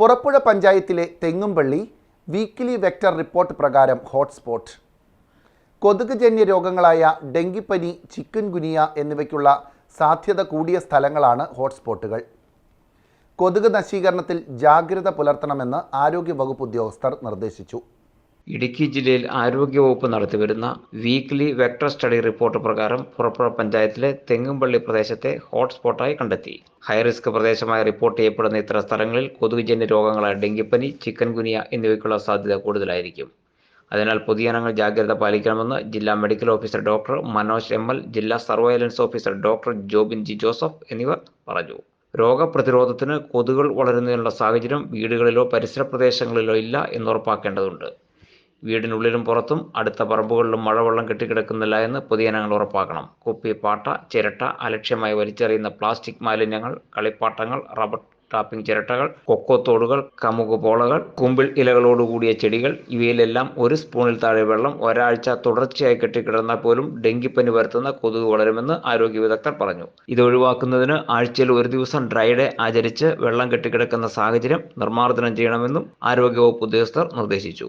പുറപ്പുഴ പഞ്ചായത്തിലെ Thengumpally weekly vector report പ്രകാരം hotspot കൊതുകുജന്യ രോഗങ്ങളായ ഡെങ്കിപ്പനി ചിക്കൻ ഗുനിയ എന്നിവയ്ക്കുള്ള സാധ്യത കൂടിയ സ്ഥലങ്ങളാണ് ഹോട്ട്സ്പോട്ടുകൾ കൊതുക് നശീകരണത്തിൽ ജാഗ്രത പുലർത്തണമെന്ന് ആരോഗ്യവകുപ്പ് ഉദ്യോഗസ്ഥർ നിർദ്ദേശിച്ചു. ഇടുക്കി ജില്ലയിൽ ആരോഗ്യവകുപ്പ് നടത്തിവരുന്ന വീക്ക്ലി വെക്ടർ സ്റ്റഡി റിപ്പോർട്ട് പ്രകാരം പുറപ്പുഴ പഞ്ചായത്തിലെ തെങ്ങുംപള്ളി പ്രദേശത്തെ ഹോട്ട്സ്പോട്ടായി കണ്ടെത്തി. ഹൈറിസ്ക് പ്രദേശമായി റിപ്പോർട്ട് ചെയ്യപ്പെടുന്ന ഇത്തരം സ്ഥലങ്ങളിൽ കൊതുകുജന്യ രോഗങ്ങളായ ഡെങ്കിപ്പനി ചിക്കൻ ഗുനിയ എന്നിവയ്ക്കുള്ള സാധ്യത കൂടുതലായിരിക്കും. അതിനാൽ പൊതുജനങ്ങൾ ജാഗ്രത പാലിക്കണമെന്ന് ജില്ലാ medical officer doctor Manoj M L ജില്ലാ surveillance officer doctor Jobin G Joseph എന്നിവർ പറഞ്ഞു. രോഗപ്രതിരോധത്തിന് കൊതുകൾ വളരുന്നതിനുള്ള സാഹചര്യം വീടുകളിലോ പരിസര പ്രദേശങ്ങളിലോ ഇല്ല എന്നുറപ്പാക്കേണ്ടതുണ്ട് വീടിനുള്ളിലും പുറത്തും അടുത്ത പറമ്പുകളിലും മഴവെള്ളം കെട്ടിക്കിടക്കുന്നില്ല എന്ന് പൊതുജനങ്ങൾ ഉറപ്പാക്കണം. കുപ്പി പാട്ട ചിരട്ട അലക്ഷ്യമായി വലിച്ചെറിയുന്ന പ്ലാസ്റ്റിക് മാലിന്യങ്ങൾ കളിപ്പാട്ടങ്ങൾ റബ്ബർ ടാപ്പിംഗ് ചിരട്ടകൾ കൊക്കോ തോടുകൾ കമുക് പോളകൾ കുമ്പിൾ ഇലകളോടുകൂടിയ ചെടികൾ ഇവയിലെല്ലാം ഒരു സ്പൂണിൽ താഴെ വെള്ളം ഒരാഴ്ച തുടർച്ചയായി കെട്ടിക്കിടന്നാൽ പോലും ഡെങ്കിപ്പനി വരുത്തുന്ന കൊതുക് വളരുമെന്ന് ആരോഗ്യ വിദഗ്ധർ പറഞ്ഞു. ഇത് ഒഴിവാക്കുന്നതിന് ആഴ്ചയിൽ ഒരു ദിവസം ഡ്രൈ ഡേ ആചരിച്ച് വെള്ളം കെട്ടിക്കിടക്കുന്ന സാഹചര്യം നിർമ്മാർജനം ചെയ്യണമെന്നും ആരോഗ്യവകുപ്പ് ഉദ്യോഗസ്ഥർ നിർദ്ദേശിച്ചു.